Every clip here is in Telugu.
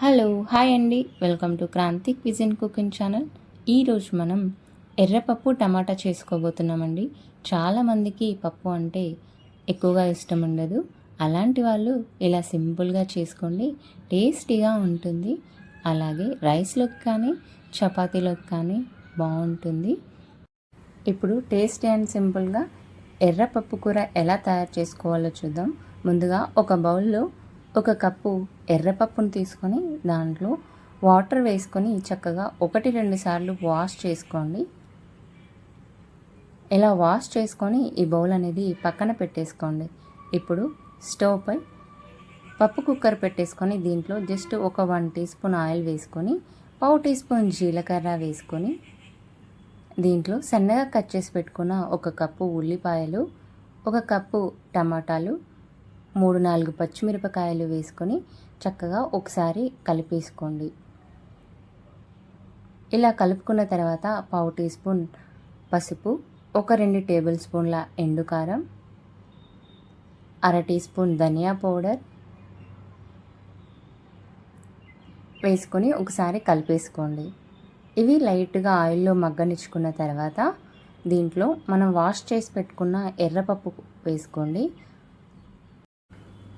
హలో హాయ్ అండి. Welcome to Kranthi cuisine cooking channel. ఈరోజు మనం ఎర్రపప్పు టమాటా చేసుకోబోతున్నామండి. చాలామందికి పప్పు అంటే ఎక్కువగా ఇష్టం ఉండదు. అలాంటి వాళ్ళు ఇలా సింపుల్గా చేసుకోండి. టేస్టీగా ఉంటుంది. అలాగే రైస్లోకి కానీ చపాతీలోకి కానీ బాగుంటుంది. ఇప్పుడు టేస్టీ అండ్ సింపుల్గా ఎర్రపప్పు కూర ఎలా తయారు చేసుకోవాలో చూద్దాం. ముందుగా ఒక బౌల్లో ఒక కప్పు ఎర్రపప్పును తీసుకొని దాంట్లో వాటర్ వేసుకొని చక్కగా ఒకటి రెండు సార్లు వాష్ చేసుకోండి. ఇలా వాష్ చేసుకొని ఈ బౌల్ అనేది పక్కన పెట్టేసుకోండి. ఇప్పుడు స్టవ్ పై పప్పు కుక్కర్ పెట్టేసుకొని దీంట్లో జస్ట్ ఒక వన్ టీ స్పూన్ ఆయిల్ వేసుకొని పావు టీ స్పూన్ జీలకర్ర వేసుకొని దీంట్లో సన్నగా కట్ చేసి పెట్టుకున్న ఒక కప్పు ఉల్లిపాయలు ఒక కప్పు టమాటాలు మూడు నాలుగు పచ్చిమిరపకాయలు వేసుకొని చక్కగా ఒకసారి కలిపేసుకోండి. ఇలా కలుపుకున్న తర్వాత పావు టీ స్పూన్ పసుపు ఒక రెండు టేబుల్ స్పూన్ల ఎండుకారం అర టీ స్పూన్ ధనియా పౌడర్ వేసుకొని ఒకసారి కలిపేసుకోండి. ఇవి లైట్గా ఆయిల్లో మగ్గనిచ్చుకున్న తర్వాత దీంట్లో మనం వాష్ చేసి పెట్టుకున్న ఎర్రపప్పు వేసుకోండి.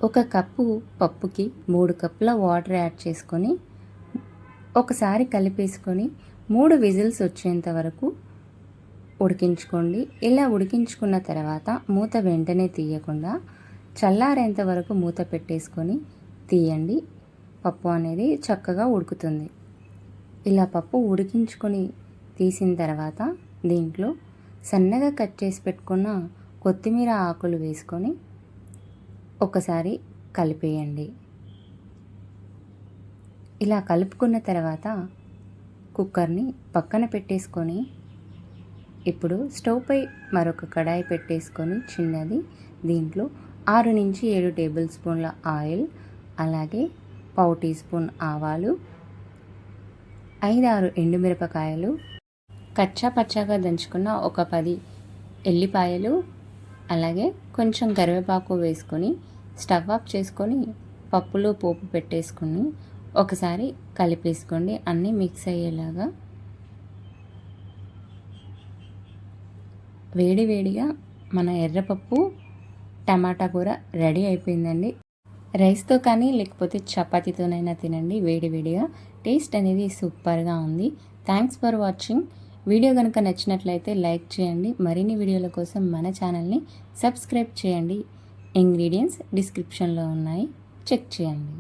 ఒక కప్పు పప్పుకి మూడు కప్పుల వాటర్ యాడ్ చేసుకొని ఒకసారి కలిపేసుకొని మూడు విజిల్స్ వచ్చేంత వరకు ఉడికించుకోండి. ఇలా ఉడికించుకున్న తర్వాత మూత వెంటనే తీయకుండా చల్లారేంత వరకు మూత పెట్టేసుకొని తీయండి. పప్పు అనేది చక్కగా ఉడుకుతుంది. ఇలా పప్పు ఉడికించుకొని తీసిన తర్వాత దీంట్లో సన్నగా కట్ చేసి పెట్టుకున్న కొత్తిమీర ఆకులు వేసుకొని ఒకసారి కలిపేయండి. ఇలా కలుపుకున్న తర్వాత కుక్కర్ని పక్కన పెట్టేసుకొని ఇప్పుడు స్టవ్పై మరొక కడాయి పెట్టేసుకొని చిన్నది దీంట్లో ఆరు నుంచి ఏడు టేబుల్ స్పూన్ల ఆయిల్ అలాగే పావు టీ స్పూన్ ఆవాలు ఐదారు ఎండుమిరపకాయలు కచ్చా పచ్చాగా దంచుకున్న ఒక పది ఎల్లిపాయలు అలాగే కొంచెం కరివేపాకు వేసుకొని స్టవ్ ఆఫ్ చేసుకొని పప్పులో పోపు పెట్టేసుకొని ఒకసారి కలిపేసుకోండి. అన్నీ మిక్స్ అయ్యేలాగా వేడి వేడిగా మన ఎర్రపప్పు టమాటా కూర రెడీ అయిపోయిందండి. రైస్తో కానీ లేకపోతే చపాతీతోనైనా తినండి వేడి వేడిగా. టేస్ట్ అనేది సూపర్గా ఉంది. Thanks for watching. వీడియో కనుక నచ్చినట్లయితే లైక్ చేయండి. మరిన్ని వీడియోల కోసం మన ఛానల్ని సబ్స్క్రైబ్ చేయండి. ఇంగ్రీడియంట్స్ డిస్క్రిప్షన్లో ఉన్నాయి. చెక్ చేయండి.